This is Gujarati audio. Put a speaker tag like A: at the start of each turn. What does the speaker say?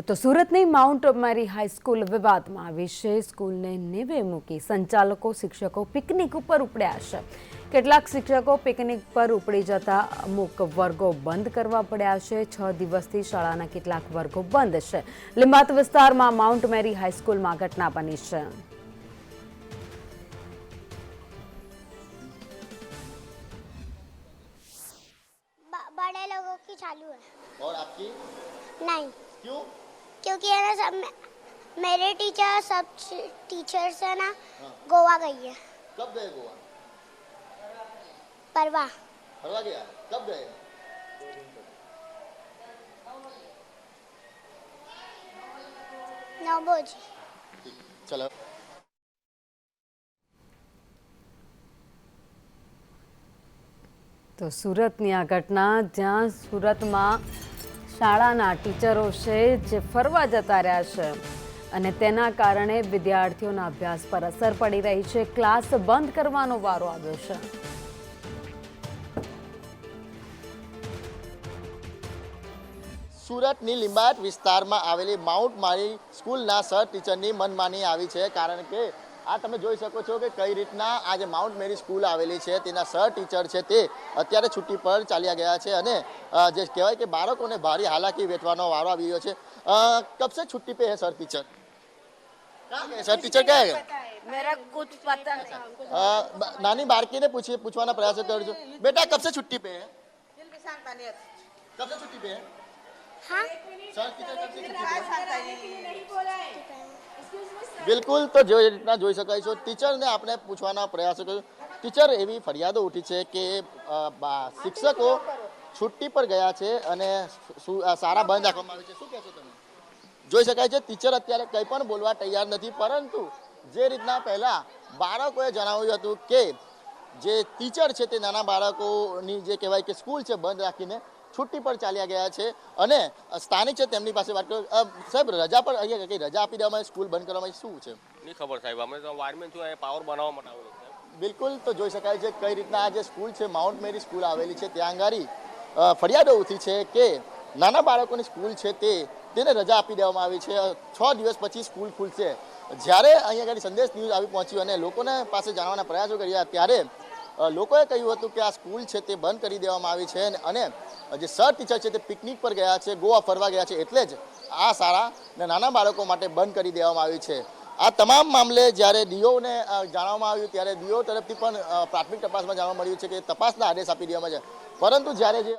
A: તો સુરતની માઉન્ટ મેરી હાઈસ્કૂલ વિવાદમાં આવી છે સ્કૂલને નેવે મૂકી સંચાલકો શિક્ષકો પિકનિક ઉપર ઉપડ્યા છે કેટલાક શિક્ષકો પિકનિક પર ઉપડી જતા અમુક વર્ગો બંધ કરવા પડ્યા છે છ દિવસથી શાળાના કેટલાક વર્ગો બંધ છે લિંબાત વિસ્તારમાં માઉન્ટ મેરી હાઈસ્કૂલમાં ઘટના બની છે
B: ब- बड़े लोगों की चालू है
C: और आपकी
B: नहीं
C: क्यों
B: क्योंकि है ना सब मे- मेरे टीचर सब टीचर्स है ना गोवा गई है
C: कब गए गोवा
B: परवा
C: फरवा गया कब गए
B: नवोजी
C: चलो
A: તો સુરતની આ ઘટના જ્યાં સુરતમાં શાળાના ટીચરો છે જે ફરવા જતા રહ્યા છે અને તેના કારણે વિદ્યાર્થીઓના અભ્યાસ પર અસર પડી રહી છે. ક્લાસ બંધ કરવાનો વારો આવ્યો છે.
C: સુરતની લિંબાયત વિસ્તારમાં આવેલી માઉન્ટ મારી સ્કૂલના સર ટીચરની મનમાની આવી છે કારણ કે આ તમે જોઈ શકો છો કે કઈ રીતના આ જે માઉન્ટ મેરી સ્કૂલ આવેલી છે તેના સર ટીચર છે તે અત્યારે છુટ્ટી પર ચાલ્યા ગયા છે અને જે કહેવાય કે બાળકોને ભારે હાલાકી વેઠવાનો વારો આવી રહ્યો છે. કબ સે છુટ્ટી પે હે સર ટીચર? સર ટીચર કહે નાની બાળકીને પૂછી पता नहीं કરજો. બેટા बारकी છુટ્ટી પે पूछवाना प्रयास कर
B: जो
C: बेटा कब से छुट्टी पे है कब બિલકુલ તો જે રીતના જોઈ શકાય છે ટીચરને આપણે પૂછવાના પ્રયાસો કર્યો. ટીચર એવી ફરિયાદો ઉઠી છે કે શિક્ષકો છુટ્ટી પર ગયા છે અને સારા બંધ રાખવામાં આવે છે. શું કહેશો તમે? જોઈ શકાય છે ટીચર અત્યારે કંઈ પણ બોલવા તૈયાર નથી પરંતુ જે રીતના પહેલાં બાળકોએ જણાવ્યું હતું કે જે ટીચર છે તે નાના બાળકોની જે કહેવાય કે સ્કૂલ છે બંધ રાખીને છુટ્ટી પર ચાલ્યા ગયા છે અને સ્થાનિક છે તેમની પાસે વાત કરો. સાહેબ રજા પર અહીંયા કઈ રજા આપી દેવામાં સ્કૂલ બંધ કરવામાં શું છે?
D: નહીં ખબર સાહેબ અમે તો વાયરમેન છું અહીંયા પાવર બનાવવા માટે આવેલો
C: બિલકુલ તો જોઈ શકાય છે કઈ રીતના આ જે સ્કૂલ છે માઉન્ટ મેરી સ્કૂલ આવેલી છે ત્યાં અંગારી ફરિયાદો ઉઠી છે કે નાના બાળકોની સ્કૂલ છે તે તેને રજા આપી દેવામાં આવી છે. છ દિવસ પછી સ્કૂલ ખુલશે. જ્યારે અહીંયા આગળ સંદેશ ન્યૂઝ આવી પહોંચ્યું અને લોકોને પાસે જાણવાના પ્રયાસો કર્યા ત્યારે લોકોએ કહ્યું હતું કે આ સ્કૂલ છે તે બંધ કરી દેવામાં આવી છે અને- જે સર ટીચર છે તે પિકનિક પર ગયા છે, ગોવા ફરવા ગયા છે, એટલે જ આ શાળા ને નાના બાળકો માટે બંધ કરી દેવામાં આવી છે. આ તમામ મામલે જ્યારે ડીઓને જાણવામાં આવ્યું ત્યારે ડીઓ તરફથી પણ પ્રાથમિક તપાસમાં જાણવા મળ્યું છે કે તપાસના આદેશ આપી દેવામાં છે. પરંતુ જ્યારે જે